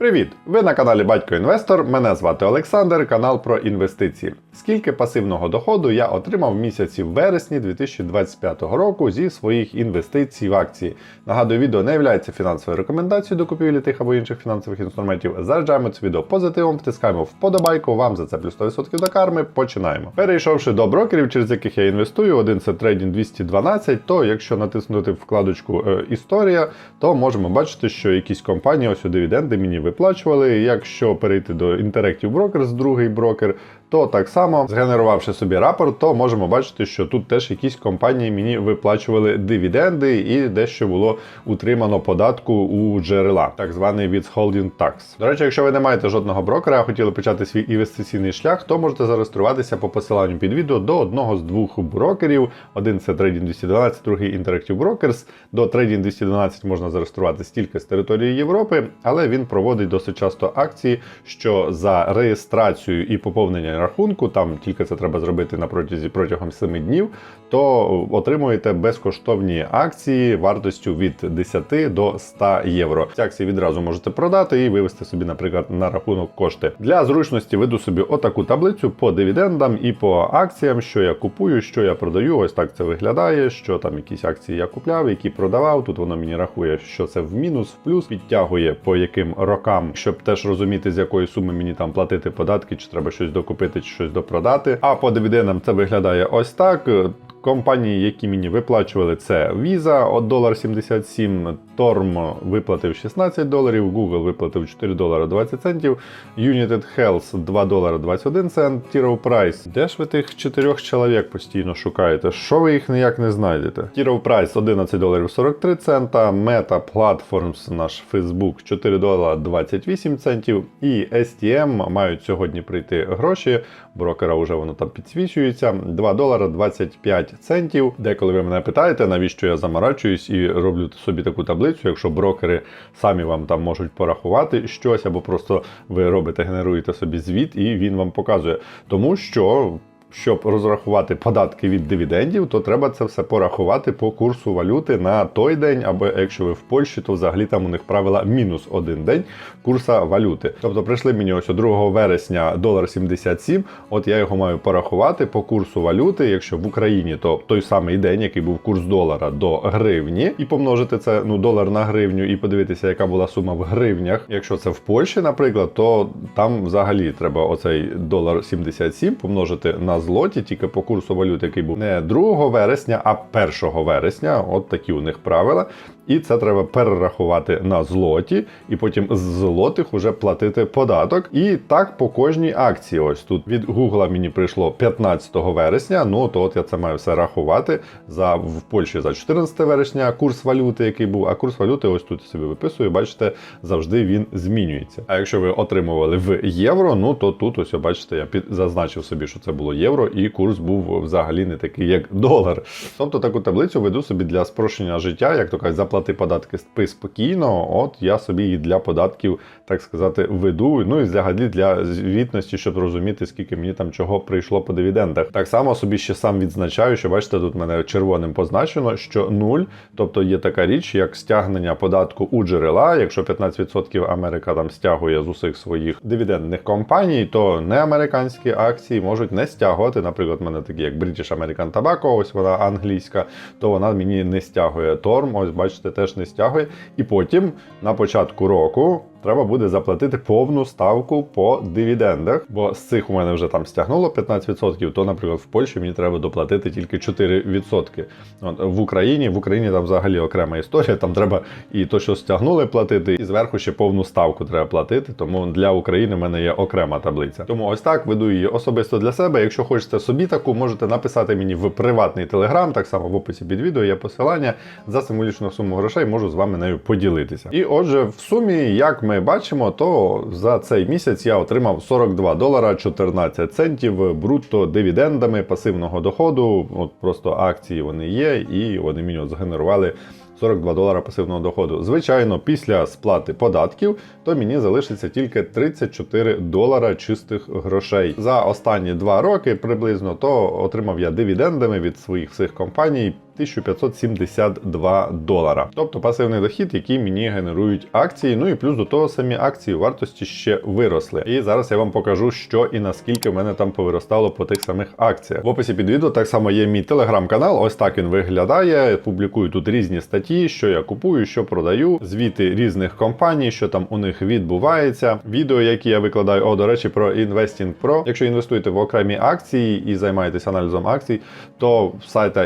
Привіт! Ви на каналі Батько Інвестор. Мене звати Олександр, канал про інвестиції. Скільки пасивного доходу я отримав в місяці в вересні 2025 року зі своїх інвестицій в акції. Нагадую, відео не є фінансовою рекомендацією до купівлі тих або інших фінансових інструментів. Заряджаємо це відео позитивом, втискаємо вподобайку. Вам за це плюс 100% до карми. Починаємо. Перейшовши до брокерів, через яких я інвестую, один це Trading 212, то якщо натиснути вкладочку е, Історія, то можемо бачити, що якісь компанії ось у дивіденди мені виплачували. Якщо перейти до Interactive Brokers, другий брокер, то так само, згенерувавши собі рапорт, то можемо бачити, що тут теж якісь компанії мені виплачували дивіденди і дещо було утримано податку у джерела, так званий withholding tax. До речі, якщо ви не маєте жодного брокера, а хотіли почати свій інвестиційний шлях, то можете зареєструватися по посиланню під відео до одного з двох брокерів. Один це Trading 212, другий Interactive Brokers. До Trading 212 можна зареєструватися тільки з території Європи, але він проводить досить часто акції, що за реєстрацію і поповнення рахунку, там тільки це треба зробити на протязі протягом 7 днів, то отримуєте безкоштовні акції вартістю від 10 до 100 євро. Ці акції відразу можете продати і вивести собі, наприклад, на рахунок кошти. Для зручності веду собі отаку таблицю по дивідендам і по акціям, що я купую, що я продаю. Ось так це виглядає. Що там якісь акції я купляв, які продавав. Тут воно мені рахує, що це в мінус, в плюс, підтягує по яким рокам, щоб теж розуміти, з якої суми мені там платити податки, чи треба щось докупити, чи щось допродати. А по дивідендам це виглядає ось так. Компанії, які мені виплачували, це Visa, от долар 77, Torm виплатив 16 доларів, Google виплатив 4 долара 20 центів, United Health 2 долара 21 цент, T. Rowe Price. Де ж ви тих чотирьох чоловік постійно шукаєте? Що ви їх ніяк не знайдете? T. Rowe Price 11 доларів 43 цента, Meta Platforms, наш Facebook 4 долара 28 центів і STM мають сьогодні прийти гроші. Брокера вже воно там підсвічується. 2 долара 25 центів. Деколи ви мене питаєте, навіщо я заморачуюсь і роблю собі таку таблицю, якщо брокери самі вам там можуть порахувати щось, або просто ви робите, генеруєте собі звіт, і він вам показує. Тому що. Щоб розрахувати податки від дивідендів, то треба це все порахувати по курсу валюти на той день, або якщо ви в Польщі, то взагалі там у них правила мінус один день курса валюти. Тобто прийшли мені ось 2 вересня долар 77, от я його маю порахувати по курсу валюти. Якщо в Україні, то той самий день, який був курс долара до гривні, і помножити це ну долар на гривню, і подивитися, яка була сума в гривнях. Якщо це в Польщі, наприклад, то там взагалі треба оцей долар 77 помножити на злоті, тільки по курсу валют, який був не 2 вересня, а 1 вересня. От такі у них правила. І це треба перерахувати на злоті, і потім з злотих уже платити податок. І так по кожній акції. Ось тут від Гугла мені прийшло 15 вересня. Ну то от я це маю все рахувати за в Польщі за 14 вересня курс валюти, який був. А курс валюти, ось тут собі виписую. Бачите, завжди він змінюється. А якщо ви отримували в євро, ну то тут ось бачите, я під зазначив собі, що це було євро, і курс був взагалі не такий, як долар. Тобто таку таблицю веду собі для спрощення життя, як то кажуть, заплати податки спи спокійно. От я собі і для податків, так сказати, веду. Ну і взагалі для звітності, щоб розуміти, скільки мені там чого прийшло по дивідендах. Так само собі ще сам відзначаю, що бачите, тут мене червоним позначено, що нуль, тобто є така річ, як стягнення податку у джерела. Якщо 15% Америка там стягує з усіх своїх дивідендних компаній, то неамериканські акції можуть не стягувати. Наприклад, в мене такі як British American Tobacco, ось вона англійська, то вона мені не стягує. Торм, ось бачите, теж не стягує. І потім на початку року. Треба буде заплатити повну ставку по дивідендах, бо з цих у мене вже там стягнуло 15%, то, наприклад, в Польщі мені треба доплатити тільки 4%. От, в Україні в Україні там взагалі окрема історія. Там треба і то, що стягнули платити, і зверху ще повну ставку треба платити. Тому для України в мене є окрема таблиця. Тому ось так веду її особисто для себе. Якщо хочете собі таку, можете написати мені в приватний телеграм. Так само в описі під відео є посилання за символічну суму грошей. Можу з вами нею поділитися. І отже, в сумі, як ми бачимо, то за цей місяць я отримав 42 долара 14 центів брутто дивідендами пасивного доходу. От просто акції вони є, і вони мені згенерували 42 долара пасивного доходу. Звичайно, після сплати податків, то мені залишиться тільки 34 долара чистих грошей. За останні два роки приблизно то отримав я дивідендами від своїх всіх компаній 1572 долара. Тобто пасивний дохід, який мені генерують акції. Ну і плюс до того самі акції вартості ще виросли. І зараз я вам покажу, що і наскільки в мене там повиростало по тих самих акціях. В описі під відео так само є мій телеграм-канал. Ось так він виглядає. Публікую тут різні статті, що я купую, що продаю, звіти різних компаній, що там у них відбувається. Відео, які я викладаю, о, до речі, про Investing Pro. Якщо інвестуєте в окремі акції і займаєтесь аналізом акцій, то сайта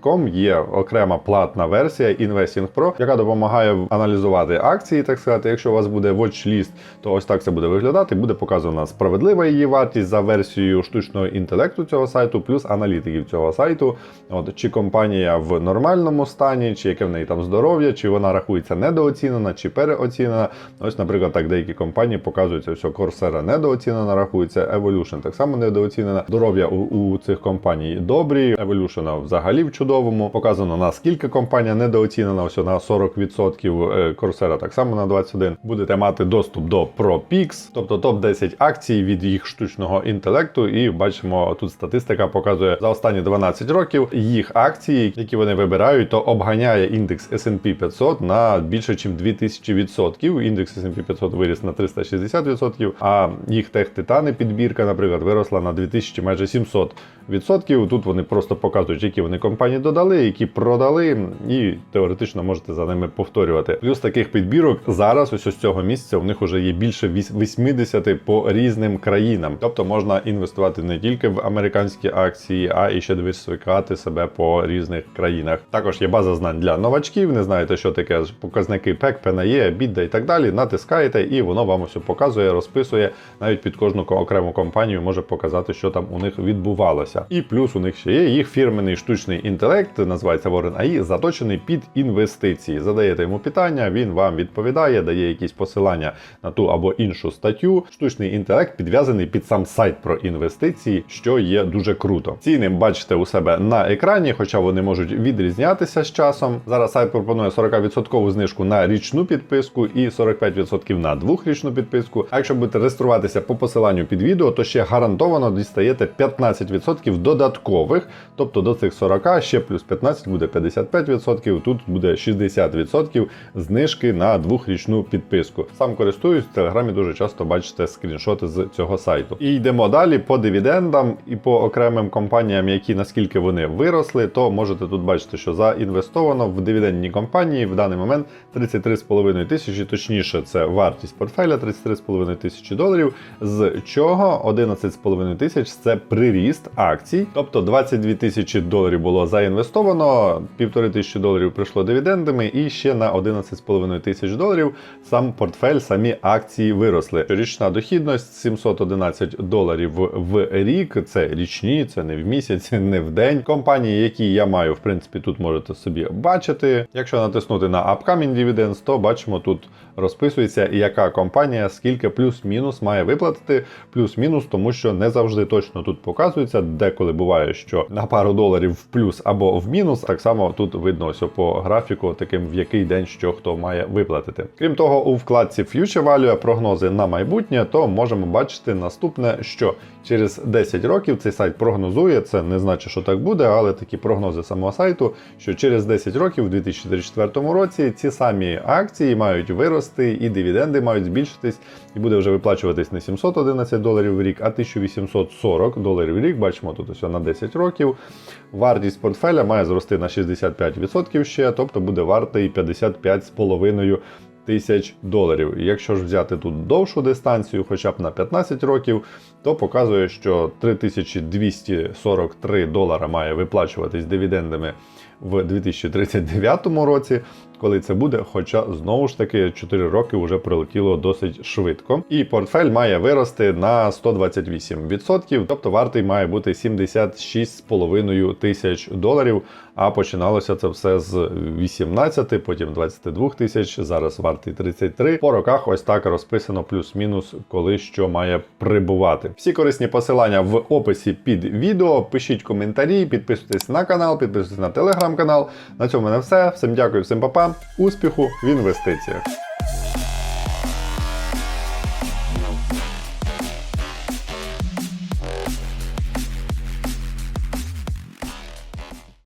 investing.com є окрема платна версія Investing Pro, яка допомагає аналізувати акції, так сказати. Якщо у вас буде watch-list, то ось так це буде виглядати. Буде показана справедлива її вартість за версією штучного інтелекту цього сайту, плюс аналітиків цього сайту. От чи компанія в нормальному стані, чи яке в неї там здоров'я, чи вона рахується недооцінена, чи переоцінена. Ось, наприклад, так деякі компанії показуються, що Coursera недооцінена, рахується, Evolution так само недооцінена. Здоров'я у, у цих компаній добрі. Evolution взагалі в чудовому. Показано наскільки компанія недооцінена, ось на 40%. е, Coursera так само на 21%. Будете мати доступ до ProPix, тобто топ-10 акцій від їх штучного інтелекту. І бачимо, тут статистика показує за останні 12 років їх акції, які вони вибирають, то обганяє індекс S&P 500 на більше, ніж 2000%. Індекс S&P 500 виріс на 360%, а їх тех-титани підбірка, наприклад, виросла на 2000 майже 700%. Тут вони просто показують, які вони компанії додали, які продали, і теоретично можете за ними повторювати. Плюс таких підбірок зараз, ось з цього місяця, у них вже є більше 80 по різним країнам. Тобто можна інвестувати не тільки в американські акції, а і ще диверсифікувати себе по різних країнах. Також є база знань для новачків. Не знаєте, що таке показники ПЕК, ПНЕ, бідда і так далі. Натискаєте, і воно вам все показує, розписує. Навіть під кожну окрему компанію може показати, що там у них відбувалося. І плюс у них ще є їх фірменний штучний інтелект, називається Warren AI, заточений під інвестиції. Задаєте йому питання, він вам відповідає, дає якісь посилання на ту або іншу статтю. Штучний інтелект підв'язаний під сам сайт про інвестиції, що є дуже круто. Ціни бачите у себе на екрані, хоча вони можуть відрізнятися з часом. Зараз сайт пропонує 40% знижку на річну підписку і 45% на двохрічну підписку. А якщо будете реєструватися по посиланню під відео, то ще гарантовано дістаєте 15% додаткових, тобто до цих 40 ще плюс 15 буде 55%, тут буде 60% знижки на двохрічну підписку. Сам користуюсь в телеграмі. Дуже часто бачите скріншоти з цього сайту. І йдемо далі по дивідендам і по окремим компаніям, які наскільки вони виросли, то можете тут бачити, що заінвестовано в дивідендні компанії в даний момент 33,5 тисячі, точніше, це вартість портфеля 33,5 тисячі доларів. З чого 11,5 тисяч це приріст акцій, тобто 22 тисячі доларів було заінвестовано, півтори тисячі доларів прийшло дивідендами, і ще на 11,5 тисяч доларів сам портфель, самі акції виросли. Річна дохідність 711 доларів в рік. Це річні, це не в місяць, не в день. Компанії, які я маю, в принципі, тут можете собі бачити. Якщо натиснути на Upcoming Dividends, то бачимо тут розписується, яка компанія скільки плюс-мінус має виплатити, плюс-мінус, тому що не завжди точно тут показується. Деколи буває, що на пару доларів в плюс або в мінус. Так само тут видно ось по графіку, таким в який день що хто має виплатити. Крім того, у вкладці Future Value прогнози на майбутнє, то можемо бачити наступне, що через 10 років цей сайт прогнозує. Це не значить, що так буде, але такі прогнози самого сайту, що через 10 років, у 2034 році, ці самі акції мають вирости, і дивіденди мають збільшитись, і буде вже виплачуватись не 711 доларів в рік, а 1840 доларів в рік. Бачимо тут ось на 10 років. Вартість портфеля має зрости на 65% ще, тобто буде вартий 55,5 тисяч доларів. І Якщо ж взяти тут довшу дистанцію, хоча б на 15 років, то показує, що 3243 долара має виплачуватись дивідендами в 2039 році, коли це буде. Хоча знову ж таки 4 роки вже прилетіло досить швидко. І портфель має вирости на 128%, тобто вартий має бути 76,5 тисяч доларів. А починалося це все з 18, потім 22 тисяч, зараз вартий 33. По роках ось так розписано плюс-мінус, коли що має прибувати. Всі корисні посилання в описі під відео. Пишіть коментарі, підписуйтесь на канал, підписуйтесь на телеграм-канал. На цьому мене все. Всім дякую, всім па-па. Успіху в інвестиціях!